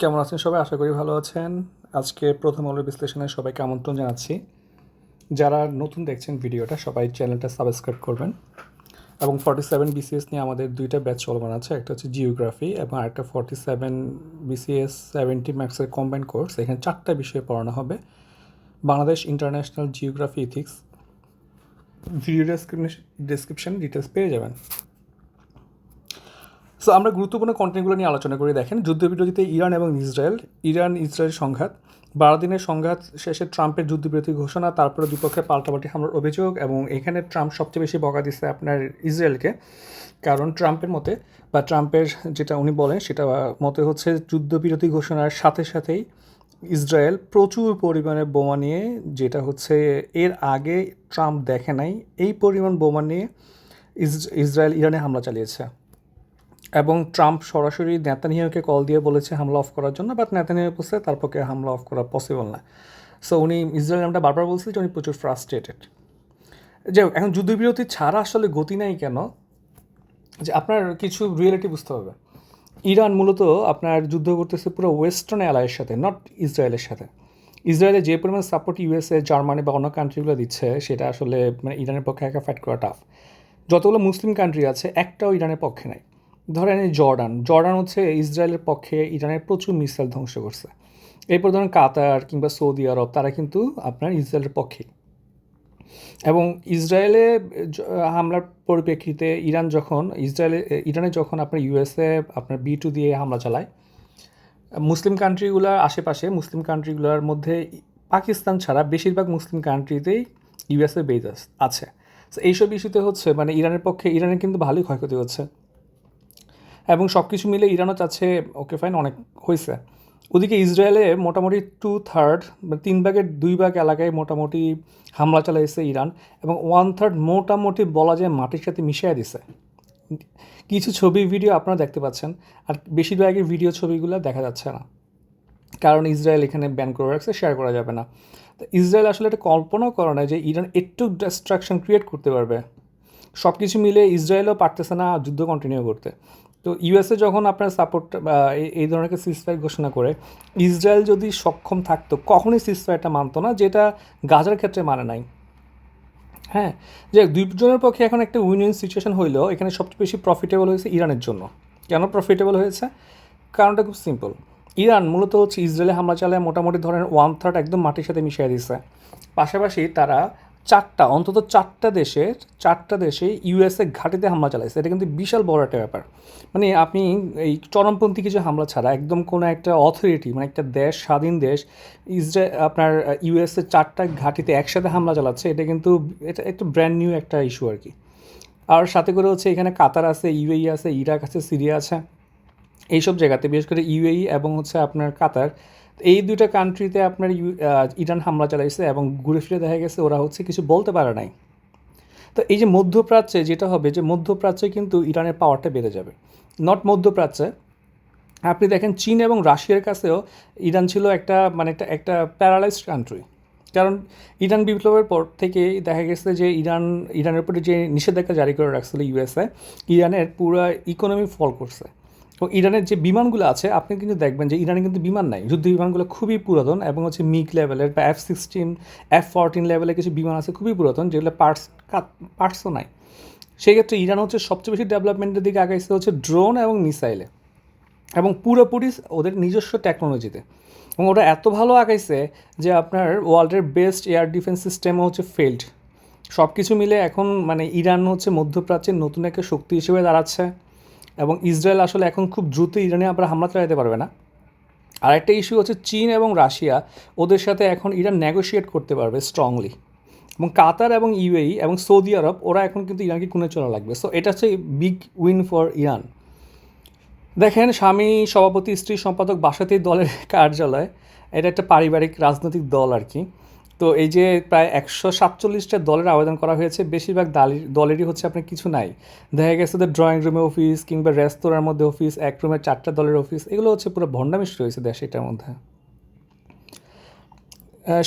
কেমন আছেন সবাই? আশা করি ভালো আছেন। আজকে প্রথম আলোর বিশ্লেষণে সবাইকে আমন্ত্রণ জানাচ্ছি। যারা নতুন দেখছেন ভিডিওটা, সবাই চ্যানেলটা সাবস্ক্রাইব করবেন। এবং ফর্টি সেভেন বিসিএস নিয়ে আমাদের দুইটা ব্যাচ চলমান আছে। একটা হচ্ছে জিওগ্রাফি এবং আরেকটা ফর্টি সেভেন বিসিএস সেভেন্টি ম্যাক্সের কম্বাইন কোর্স এখানে চারটা বিষয়ে পড়ানো হবে। Bangladesh international geography ethics video description details পেয়ে যাবেন। সো আমরা গুরুত্বপূর্ণ কন্টেন্টগুলো নিয়ে আলোচনা করে। দেখেন যুদ্ধবিরতিতে ইরান এবং ইসরায়েল, ইরান, ইসরায়েল সংঘাত। বারো দিনের সংঘাত শেষে ট্রাম্পের যুদ্ধবিরতি ঘোষণা, তারপরে দুপক্ষে পাল্টাপাল্টি হামলার অভিযোগ এবং এখানে ট্রাম্প সবচেয়ে বেশি বকা দিচ্ছে আপনার ইসরায়েলকে। কারণ ট্রাম্পের মতে বা ট্রাম্পের যেটা উনি বলেন, সেটা মতে হচ্ছে যুদ্ধবিরতি ঘোষণার সাথে সাথেই ইসরায়েল প্রচুর পরিমাণে বোমা নিয়ে, যেটা হচ্ছে এর আগে ট্রাম্প দেখে নাই, এই পরিমাণ বোমা নিয়ে ইস- ইসরায়েল ইরানে হামলা চালিয়েছে। এবং ট্রাম্প সরাসরি নেতানিয়াহুকে কল দিয়ে বলেছে হামলা অফ করার জন্য বাট নেতানিয়াহু বলছে তার পক্ষে হামলা অফ করা পসিবল না। সো উনি ইসরায়েল নামটা বারবার বলছিল যে উনি প্রচুর ফ্রাস্ট্রেটেড যে এখন যুদ্ধবিরতি ছাড়া আসলে গতি নাই কেন? যে আপনার কিছু রিয়েলিটি বুঝতে হবে। ইরান মূলত আপনার যুদ্ধ করতেছে পুরো ওয়েস্টার্ন অ্যালাইয়ের সাথে নট ইসরায়েলের সাথে। ইসরায়েলে যে পরিমাণ সাপোর্ট ইউএসএ জার্মানি বা অন্য কান্ট্রিগুলো দিচ্ছে, সেটা আসলে মানে ইরানের পক্ষে একা ফাইট করা টাফ যতগুলো মুসলিম কান্ট্রি আছে, একটাও ইরানের পক্ষে নাই। ধরেন এই জর্ডান জর্ডান হচ্ছে ইসরায়েলের পক্ষে ইরানের প্রচুর মিসাইল ধ্বংস করছে। এরপর ধরেন কাতার কিংবা সৌদি আরব, তারা কিন্তু আপনার ইসরায়েলের পক্ষে। এবং ইসরায়েলে হামলার পরিপ্রেক্ষিতে ইরান যখন, ইসরায়েলে, ইরানে যখন আপনার ইউএসএ আপনার বি টু দিয়ে হামলা চালায়, মুসলিম কান্ট্রিগুলোর আশেপাশে, মুসলিম কান্ট্রিগুলোর মধ্যে পাকিস্তান ছাড়া বেশিরভাগ মুসলিম কান্ট্রিতেই ইউএসএ বেজ আছে। এইসব ইস্যুতে হচ্ছে মানে ইরানের পক্ষে, ইরানের কিন্তু ভালোই ক্ষয়ক্ষতি হচ্ছে। এবং সব কিছু মিলে ইরানও চাচ্ছে ওকে ফাইন অনেক হয়েছে। ওদিকে ইসরায়েলে মোটামুটি টু থার্ড তিন ভাগের দুই ভাগ এলাকায় মোটামুটি হামলা চালাইছে ইরান এবং ওয়ান থার্ড মোটামুটি বলা যায় মাটির সাথে মিশিয়ে দিছে। কিছু ছবি ভিডিও আপনারা দেখতে পাচ্ছেন, আর বেশিরভাগের ভিডিও ছবিগুলো দেখা যাচ্ছে না। কারণ ইসরায়েল এখানে ব্যান করে রাখছে শেয়ার করা যাবে না। তো ইসরায়েল আসলে এটা কল্পনাও করে না যে ইরান একটু ডিস্ট্রাকশন ক্রিয়েট করতে পারবে। সব কিছু মিলে ইসরায়েলও পারতেছে না যুদ্ধ কন্টিনিউ করতে। তো ইউএসএ যখন আপনার সাপোর্ট এই ধরনের সিসফায়ার ঘোষণা করে, ইসরায়েল যদি সক্ষম থাকতো, কখনোই সিসফায়ারটা মানতো না, যেটা গাজার ক্ষেত্রে মানে নাই। হ্যাঁ যে দুজনের পক্ষে এখন একটা উইন উইন সিচুয়েশন হইলেও এখানে সবচেয়ে বেশি প্রফিটেবল হয়েছে ইরানের জন্য। কেন প্রফিটেবল হয়েছে? কারণটা খুব সিম্পল ইরান মূলত হচ্ছে ইসরায়েলে হামলা চালায় মোটামুটি ধরেন ওয়ান থার্ড একদম মাটির সাথে মিশিয়ে দিচ্ছে পাশাপাশি তারা চারটা, অন্তত চারটা দেশে চারটা দেশে ইউএসএ ঘাটিতে হামলা চালাইছে। এটা কিন্তু বিশাল বড় একটা ব্যাপার। মানে আপনি এই চরমপন্থী কিছু হামলা ছাড়া একদম কোনো একটা অথরিটি মানে একটা দেশ, স্বাধীন দেশ ইসরায়েল আপনার ইউএসএ চারটা ঘাটিতে একসাথে হামলা চালাচ্ছে, এটা কিন্তু এটা একটু ব্র্যান্ড নিউ একটা ইস্যু আর কি। আর সাথে করে হচ্ছে এখানে কাতার আছে ইউএই আছে, ইরাক আছে, সিরিয়া আছে। এইসব জায়গাতে, বিশেষ করে ইউএই এবং হচ্ছে আপনার কাতার এই দুইটা কান্ট্রিতে আপনার ইরান হামলা চালাইছে এবং ঘুরে ফিরে দেখা গেছে ওরা হচ্ছে কিছু বলতে পারে নাই। তো এই যে মধ্যপ্রাচ্যে যেটা হবে যে মধ্যপ্রাচ্যে কিন্তু ইরানের পাওয়ারটা বেড়ে যাবে। নট মধ্যপ্রাচ্যে। আপনি দেখেন চীন এবং রাশিয়ার কাছেও ইরান ছিল একটা মানে একটা একটা প্যারালাইজড কান্ট্রি কারণ ইরান বিপ্লবের পর থেকে দেখা গেছে যে ইরান, ইরানের উপরে যে নিষেধাজ্ঞা জারি করে রাখছিল ইউএসএ, ইরানের পুরো ইকোনমি ফল করছে। তো ইরানের যে বিমানগুলো আছে, আপনি কিন্তু দেখবেন যে ইরানে কিন্তু বিমান নাই। যুদ্ধ বিমানগুলো খুবই পুরাতন এবং হচ্ছে মিক লেভেলের বা এফ সিক্সটিন এফ ফোরটিন লেভেলের কিছু বিমান আছে খুবই পুরাতন, যেগুলো পার্টস পার্টসও নাই। সেক্ষেত্রে ইরান হচ্ছে সবচেয়ে বেশি ডেভেলপমেন্টের দিকে আগাইছে হচ্ছে ড্রোন এবং মিসাইলে এবং পুরোপুরি ওদের নিজস্ব টেকনোলজিতে এবং ওটা এত ভালো আগাইছে যে আপনার ওয়ার্ল্ডের বেস্ট এয়ার ডিফেন্স সিস্টেমও হচ্ছে ফেল্ড সব কিছু মিলে এখন মানে ইরান হচ্ছে মধ্যপ্রাচ্যের নতুন একটা শক্তি হিসেবে দাঁড়াচ্ছে। এবং ইসরায়েল আসলে এখন খুব দ্রুত ইরানে আবার হামলা চালাতে পারবে না। আর একটা ইস্যু হচ্ছে চীন এবং রাশিয়া, ওদের সাথে এখন ইরান নেগোশিয়েট করতে পারবে স্ট্রংলি এবং কাতার এবং ইউএই এবং সৌদি আরব, ওরা এখন কিন্তু ইরানকে কুনে চলা লাগবে। সো এটা হচ্ছে বিগ উইন ফর ইরান। দেখেন, স্বামী, সভাপতি, স্ত্রী সম্পাদক বাসাতেই দলের কার্যালয়, এটা একটা পারিবারিক, রাজনৈতিক দল আর কি। তো এই যে প্রায় একশো সাতচল্লিশটা দলের আবেদন করা হয়েছে, বেশিরভাগ দালি, দলেরই হচ্ছে আপনার কিছু নাই। দেখা গেছে যে ড্রয়িং রুমে অফিস কিংবা রেস্তোরাঁর মধ্যে অফিস এক রুমে চারটা দলের অফিস এগুলো হচ্ছে পুরো ভণ্ডামিশ রয়েছে দেশে এটার মধ্যে।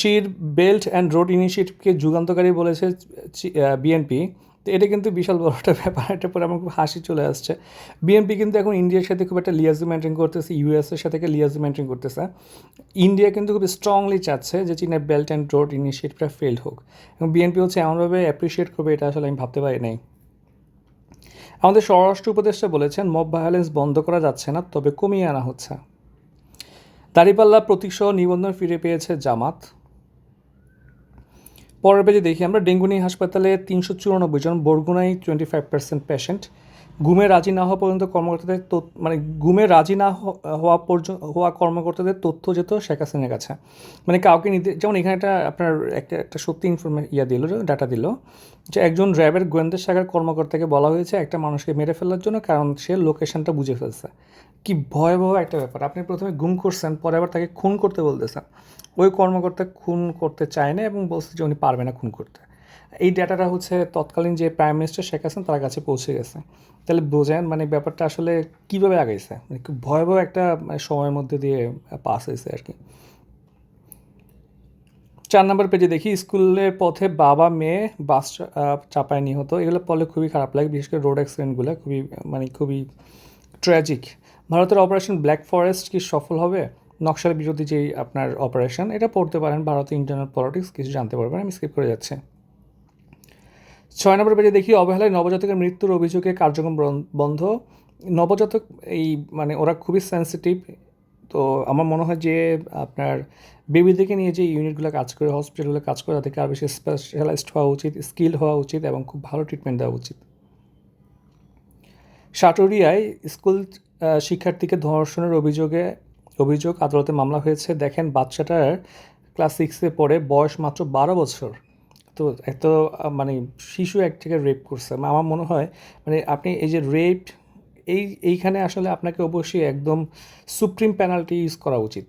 শির বেল্ট অ্যান্ড রোড ইনিশিয়েটিভকে যুগান্তকারী বলেছে বিএনপি তো এটা কিন্তু বিশাল বড় একটা ব্যাপার, এটা পরে আমার খুব হাসি চলে আসছে। বিএনপি কিন্তু এখন ইন্ডিয়ার সাথে খুব একটা লিয়াজি মেনটেন করতেছে ইউএসের সাথে লিয়াজি মেনটেন করতেছে। ইন্ডিয়া কিন্তু খুব স্ট্রংলি চাচ্ছে যে চীনের বেল্ট অ্যান্ড রোড ইনিশিয়েটিভটা ফেল হোক। এবং বিএনপি হচ্ছে এমনভাবে অ্যাপ্রিসিয়েট করবে, এটা আসলে আমি ভাবতে পারি নাই। আমাদের স্বরাষ্ট্র উপদেষ্টা বলেছেন মব ভায়োলেন্স বন্ধ করা যাচ্ছে না, তবে কমিয়ে আনা হচ্ছে। দাঁড়িপাল্লা প্রতীকসহ নিবন্ধন ফিরে পেয়েছে জামাত। পরের পেজে দেখি আমরা ডেঙ্গুনি হাসপাতালে তিনশো চুরানব্বই জন, বরগুনায় টোয়েন্টি ফাইভ পার্সেন্ট পেশেন্ট ঘুমে রাজি না হওয়া পর্যন্ত কর্মকর্তাদের মানে ঘুমে রাজি না হওয়া পর্যন্ত হওয়া কর্মকর্তাদের তথ্য যেত শেখ হাসিনার কাছে। মানে কাউকে নিতে, যেমন এখানে একটা আপনার একটা একটা সত্যি ইনফরমে ইয়া দিল ডাটা দিল, যে একজন র্যাবের গোয়েন্দা শাখার কর্মকর্তাকে বলা হয়েছে একটা মানুষকে মেরে ফেলার জন্য, কারণ সে লোকেশনটা বুঝে ফেলছে। কি ভয়াবহ একটা ব্যাপার। আপনি প্রথমে গুম করছেন, পরে আবার তাকে খুন করতে বলতেছেন। ওই কর্মকর্তা খুন করতে চায় না এবং বলছে যে উনি পারবে না খুন করতে। এই ডেটাটা হচ্ছে তৎকালীন যে প্রাইম মিনিস্টার শেখ হাসিনা তার কাছে পৌঁছে গেছে। তাহলে বোঝেন মানে ব্যাপারটা আসলে কীভাবে আগাইছে? মানে খুব ভয়াবহ একটা মানে সময়ের মধ্যে দিয়ে পাস হয়েছে আর কি। চার নম্বর পেজে দেখি, স্কুলের পথে বাবা, মেয়ে, বাস চাপায় নিহত। এগুলো পড়লে খুবই খারাপ লাগে, বিশেষ করে রোড অ্যাক্সিডেন্টগুলো খুবই মানে খুবই ট্র্যাজিক ভারতের অপারেশন ব্ল্যাক ফরেস্ট কি সফল হবে? নকশাল বিরোধী যেই আপনার অপারেশন এটা পড়তে পারেন ভারতের ইন্টারনাল পলিটিক্স কিছু জানতে পারবেন, আমি স্কিপ করে যাচ্ছি। ছয় নম্বর পেজে দেখি, অবহেলায় নবজাতকের মৃত্যুর অভিযোগে কার্যক্রম বন- বন্ধ। নবজাতক এই মানে ওরা খুবই সেন্সিটিভ তো আমার মনে হয় যে আপনার বেবিদেরকে নিয়ে যে ইউনিটগুলো কাজ করে হসপিটালগুলো কাজ করে, তাদেরকে আর বেশি স্পেশালাইজড হওয়া উচিত স্কিল হওয়া উচিত এবং খুব ভালো ট্রিটমেন্ট দেওয়া উচিত। সাটুরিয়ায় স্কুল শিক্ষার্থীকে ধর্ষণের অভিযোগে, অভিযোগ আদালতে মামলা হয়েছে। দেখেন, বাচ্চাটার ক্লাস সিক্সে পড়ে, বয়স মাত্র বারো বছর। তো এত মানে শিশু এক থেকে রেপ করছে। আমার মনে হয় মানে আপনি এই যে রেপ এই, এইখানে আসলে আপনাকে অবশ্যই একদম সুপ্রিম পেনাল্টি ইউজ করা উচিত।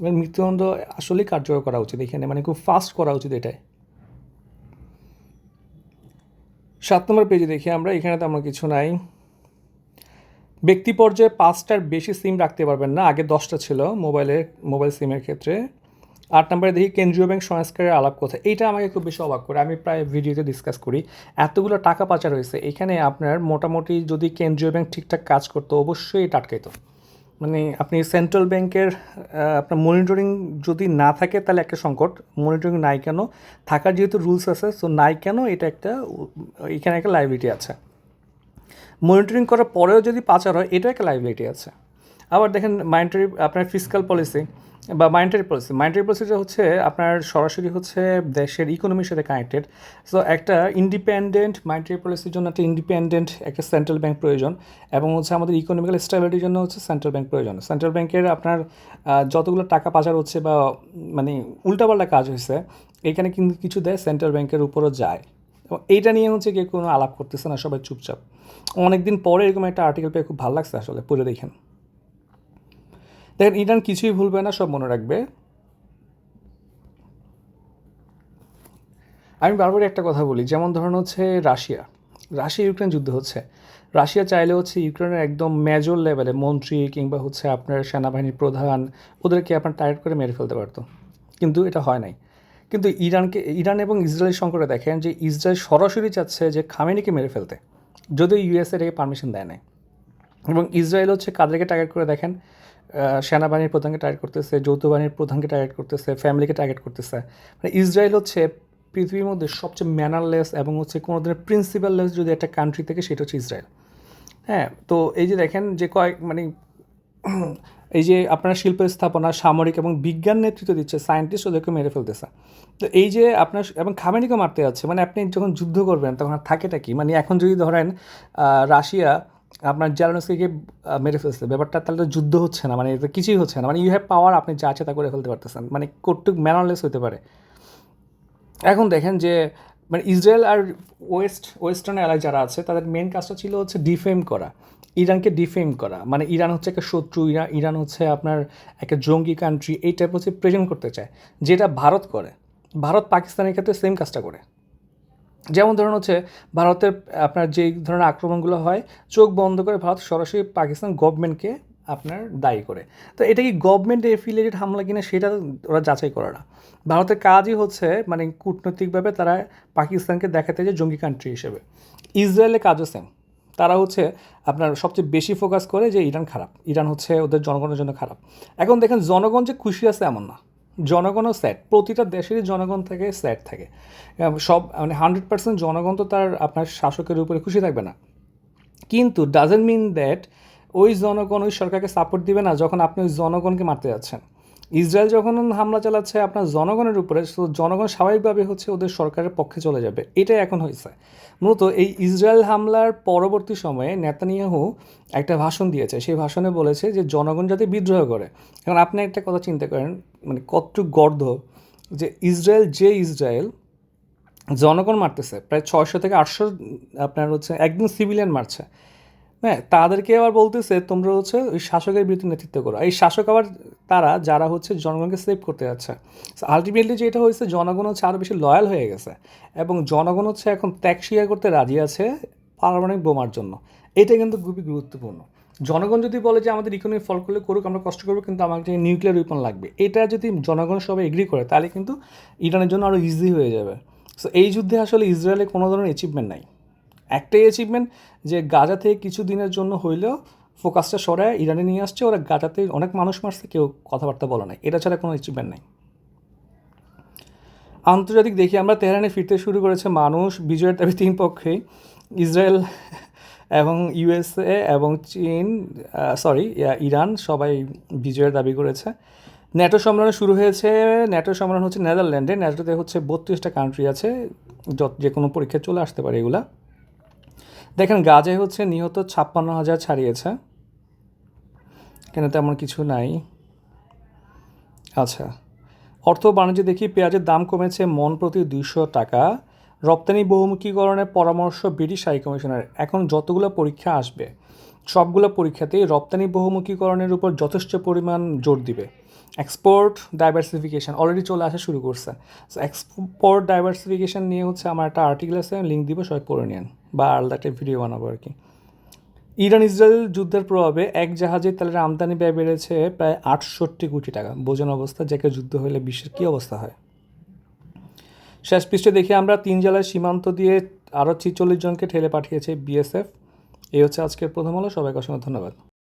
মানে মৃত্যুদণ্ড আসলেই কার্যকর করা উচিত এখানে। মানে খুব ফাস্ট করা উচিত এটাই। সাত নম্বর পেজে দেখি আমরা, এখানে তেমন কিছু নাই। ব্যক্তি পর্যায়ে পাঁচটার বেশি সিম রাখতে পারবেন না, আগে দশটা ছিল মোবাইলে, মোবাইল সিমের ক্ষেত্রে। আট নম্বরে দেখি কেন্দ্রীয় ব্যাংক সংস্কারের আলাপ কথা এইটা আমাকে খুব বেশি অবাক করে। আমি প্রায় ভিডিওতে ডিসকাস করি। এতগুলো টাকা পাচার হয়েছে। এখানে আপনার মোটামুটি যদি কেন্দ্রীয় ব্যাংক ঠিকঠাক কাজ করতো, অবশ্যই এটা আটকাইতো। মানে আপনি সেন্ট্রাল ব্যাংকের আপনার মনিটরিং যদি না থাকে, তাহলে একটা সংকট। মনিটরিং নাই কেন? থাকার যেহেতু রুলস আছে সো নাই কেন? এটা একটা, এখানে একটা লাইবিলিটি আছে। মনিটরিং করার পরেও যদি পাচার হয়, এটাও একটা লাইবিলিটি আছে। আবার দেখেন মাইন্টারি আপনার ফিজিক্যাল পলিসি বা মাইন্টারি পলিসি মাইন্টারি পলিসিটা হচ্ছে আপনার সরাসরি হচ্ছে দেশের ইকোনমির সাথে কানেক্টেড সো একটা ইন্ডিপেন্ডেন্ট মাইন্টারি পলিসির জন্য একটা ইন্ডিপেন্ডেন্ট একটা সেন্ট্রাল ব্যাংক প্রয়োজন এবং হচ্ছে আমাদের ইকোনমিক্যাল স্টেবিলিটির জন্য হচ্ছে সেন্ট্রাল ব্যাংক প্রয়োজন। সেন্ট্রাল ব্যাংকের আপনার যতগুলো টাকা পাচার হচ্ছে বা মানে উল্টাপাল্টা কাজ হয়েছে, এখানে কিন্তু কিছু দেয় সেন্ট্রাল ব্যাংকের উপরও যায়। এবং এইটা নিয়ে হচ্ছে কেউ কোনো আলাপ করতেছে না, সবাই চুপচাপ। অনেকদিন পরে এরকম একটা আর্টিকেল পেয়ে খুব ভালো লাগছে আসলে, পড়ে দেখেন। দেখেন, ইরান কিছুই ভুলবে না, সব মনে রাখবে। আমি বারবার একটা কথা বলি, যেমন ধরুন হচ্ছে রাশিয়া। রাশিয়া, ইউক্রেন যুদ্ধ হচ্ছে। রাশিয়া চাইলে হচ্ছে ইউক্রেনের একদম মেজর লেভেলে মন্ত্রী কিংবা হচ্ছে আপনার সেনাবাহিনীর প্রধান, ওদেরকে আপনার টায়ার্ড করে মেরে ফেলতে পারতো। কিন্তু এটা হয় নাই। কিন্তু ইরানকে, ইরান এবং ইসরায়েলের সংকটে দেখেন যে ইসরায়েল সরাসরি চাচ্ছে যে খামেনিকে মেরে ফেলতে। যদিও ইউএসএ এটাকে পারমিশন দেয় নাই। এবং ইসরায়েল হচ্ছে কাদেরকে টার্গেট করে দেখেন সেনাবাহিনীর প্রধানকে টার্গেট করতেছে, যৌথ বাহিনীর প্রধানকে টার্গেট করতেছে ফ্যামিলিকে টার্গেট করতেছে। মানে ইসরায়েল হচ্ছে পৃথিবীর মধ্যে সবচেয়ে ম্যানারলেস এবং হচ্ছে কোনো ধরনের প্রিন্সিপাললেস যদি একটা কান্ট্রি থেকে, সেটা হচ্ছে ইসরায়েল। হ্যাঁ তো এই যে দেখেন যে কয়েক মানে এই যে আপনার শিল্প স্থাপনা, সামরিক এবং বিজ্ঞান নেতৃত্ব দিচ্ছে সায়েন্টিস্ট ওদেরকে মেরে ফেলতেছে। তো এই যে আপনার এবং খামেনিকে মারতে যাচ্ছে মানে আপনি যখন যুদ্ধ করবেন, তখন আর থাকেটা কি? মানে এখন যদি ধরেন রাশিয়া আপনার জ্যালানস্কিকে মেরে ফেলছে, ব্যাপারটা তাহলে তো যুদ্ধ হচ্ছে না মানে এটা কিছুই হচ্ছে না। মানে ইউ হ্যাভ পাওয়ার আপনি যা আছে তা করে ফেলতে পারতেছেন। মানে কটুক ম্যানারলেস হতে পারে। এখন দেখেন যে মানে ইসরায়েল আর ওয়েস্ট, ওয়েস্টার্ন এলাকায় যারা আছে, তাদের মেন কাজটা ছিল হচ্ছে ডিফেম করা। ইরানকে ডিফেম করা। মানে ইরান হচ্ছে একটা শত্রু ইরান ইরান হচ্ছে আপনার একটা জঙ্গি কান্ট্রি এই টাইপ হচ্ছে প্রেজেন্ট করতে চায়। যেটা ভারত করে। ভারত পাকিস্তানের ক্ষেত্রে সেম কাজটা করে। যেমন ধরুন হচ্ছে ভারতের আপনার যেই ধরনের আক্রমণগুলো হয়, চোখ বন্ধ করে ভারত সরাসরি পাকিস্তান গভর্নমেন্টকে আপনার দায়ী করে। তো এটা কি গভর্নমেন্ট এফিলিয়েটেড হামলা কিনা সেটা ওরা যাচাই করে না। ভারতের কাজই হচ্ছে মানে কূটনৈতিকভাবে তারা পাকিস্তানকে দেখাতে যে জঙ্গি কান্ট্রি হিসেবে। ইসরায়েলের কাজও সেম তারা হচ্ছে আপনার সবচেয়ে বেশি ফোকাস করে যে ইরান খারাপ। ইরান হচ্ছে ওদের জনগণের জন্য খারাপ। এখন দেখেন জনগণ যে খুশি আছে এমন না। জনগণও স্যাড প্রতিটা দেশেরই জনগণ থাকে স্যাড থাকে। সব মানে হান্ড্রেড পার্সেন্ট জনগণ তো তার আপনার শাসকের উপরে খুশি থাকবে না। কিন্তু ডাজেন্ট মিন দ্যাট ওই জনগণ ওই সরকারকে সাপোর্ট দিবে না যখন আপনি ওই জনগণকে মারতে যাচ্ছেন। ইসরায়েল যখন হামলা চালাচ্ছে আপনার জনগণের উপরে, তো জনগণ স্বাভাবিকভাবে হচ্ছে ওদের সরকারের পক্ষে চলে যাবে। এটাই এখন হয়েছে মূলত এই ইসরায়েল হামলার পরবর্তী সময়ে নেতানিয়াহু একটা ভাষণ দিয়েছে। সেই ভাষণে বলেছে যে, জনগণ যাতে বিদ্রোহ করে। এখন আপনি একটা কথা চিন্তা করেন মানে কতটুকু গর্ধ যে ইসরায়েল যে ইসরায়েল জনগণ মারতেছে। প্রায় ছয়শো থেকে আটশো আপনার হচ্ছে একদিন সিভিলিয়ান মারছে। হ্যাঁ তাদেরকে আবার বলতেছে, তোমরা হচ্ছে ওই শাসকের বিরুদ্ধে নেতৃত্ব করো। এই শাসক আবার তারা, যারা হচ্ছে জনগণকে সেভ করতে যাচ্ছে। আলটিমেটলি যেটা হয়েছে, জনগণ হচ্ছে আরও বেশি লয়াল হয়ে গেছে এবং জনগণ হচ্ছে এখন ত্যাগ স্বীকার করতে রাজি আছে পারমাণবিক বোমার জন্য। এটা কিন্তু খুবই গুরুত্বপূর্ণ। জনগণ যদি বলে যে আমাদের ইকোনমি ফল করলে করুক, আমরা কষ্ট করব, কিন্তু আমাকে নিউক্লিয়ার উইপন লাগবে। এটা যদি জনগণ সবাই এগ্রি করে, তাহলে কিন্তু ইরানের জন্য আরও ইজি হয়ে যাবে। সো এই যুদ্ধে আসলে ইসরায়েলের কোনো ধরনের অ্যাচিভমেন্ট নাই। একটাই অ্যাচিভমেন্ট যে গাজা থেকে কিছু দিনের জন্য হইলেও ফোকাসটা সরায়, ইরানে নিয়ে আসছে, ওরা গাজাতে অনেক মানুষ মারছে, কেউ কথাবার্তা বলে নাই। এটা ছাড়া কোনো অ্যাচিভমেন্ট নাই। আন্তর্জাতিক দেখি আমরা, তেহরানে ফিরতে শুরু করেছে মানুষ, বিজয়ের দাবি তিন পক্ষেই, ইসরায়েল এবং ইউএসএ এবং চীন সরি ইরান, সবাই বিজয়ের দাবি করেছে। ন্যাটো সম্মেলন শুরু হয়েছে, ন্যাটো সম্মেলন হচ্ছে নেদারল্যান্ডে, ন্যাটোতে হচ্ছে বত্রিশটা কান্ট্রি আছে, যত যে কোনো পরীক্ষায় চলে আসতে পারে এগুলা। দেখেন, গাজে হচ্ছে নিহত ছাপ্পান্ন হাজার ছাড়িয়েছে। কেন তেমন কিছু নাই। আচ্ছা অর্থ বাণিজ্য দেখি পেঁয়াজের দাম কমেছে মন প্রতি দুইশো টাকা। রপ্তানি বহুমুখীকরণের পরামর্শ ব্রিটিশ হাই কমিশনের। এখন যতগুলো পরীক্ষা আসবে, সবগুলো পরীক্ষাতেই রপ্তানি বহুমুখীকরণের উপর যথেষ্ট পরিমাণ জোর দিবে। এক্সপোর্ট ডাইভার্সিফিকেশন অলরেডি চলে আসা শুরু করছে। সো এক্সপোর্ট ডাইভার্সিফিকেশন নিয়ে হচ্ছে আমার একটা আর্টিকেল আছে লিঙ্ক দিব, সবাই পড়ে নিন বা আলাদা একটা ভিডিও বানাবো আর কি। ইরান ইসরায়েল যুদ্ধের প্রভাবে এক জাহাজে তেলের আমদানি ব্যয় বেড়েছে প্রায় আটষট্টি কোটি টাকা। বোঝানো অবস্থা যাকে যুদ্ধ হলে বিশ্বের কী অবস্থা হয়? শেষ পৃষ্ঠে দেখি আমরা তিন জেলার সীমান্ত দিয়ে আরও ছিচল্লিশ জনকে ঠেলে পাঠিয়েছে বিএসএফ। এই হচ্ছে আজকের প্রথম আলো, সবাইকে অসংখ্য ধন্যবাদ।